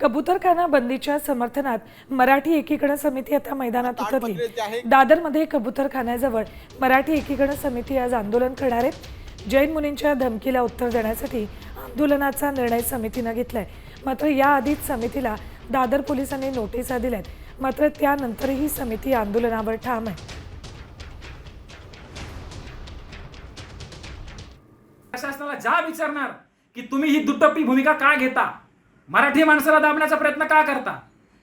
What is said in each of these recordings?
कबूतरखाना बंदीच्या समर्थनात मराठी एकीकरण समिती आता मैदानात उतरली. दादरमध्ये कबूतरखान्याजवळ मराठी एकीकरण समिती आज आंदोलन करणार आहे जैन मुनींच्या धमकीला उत्तर देण्यासाठी आंदोलनाचा निर्णय समितीनं घेतलाय. मात्र याआधीच समितीला दादर पोलिसांनी नोटिसा दिल्यात. मात्र त्यानंतरही समिती आंदोलनावर ठाम आहे. प्रशासनाला जा विचारणार की तुम्ही ही दुटप्पी भूमिका का घेता? मराठी माणसाला दाबण्याचा प्रयत्न का करता?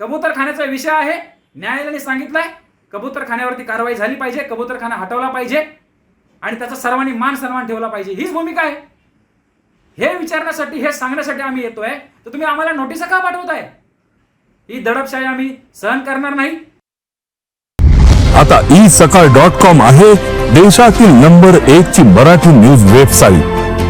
कबूतरखान्याचा विषय आहे. न्यायालयाने सांगितलंय कबूतरखान्यावरती कारवाई झाली पाहिजे कबूतरखाना हटवला पाहिजे आणि त्याचा सर्वांनी मान सन्मान ठेवला पाहिजे. हीच भूमिका आहे. हे विचारण्यासाठी हे सांगण्यासाठी आम्ही येतोय. तर तुम्ही आम्हाला नोटिसा का पाठवताय? ही दडपशाही आम्ही सहन करणार नाही. आता ई सकाळ डॉट कॉम आहे देशातील नंबर एक ची मराठी न्यूज वेबसाईट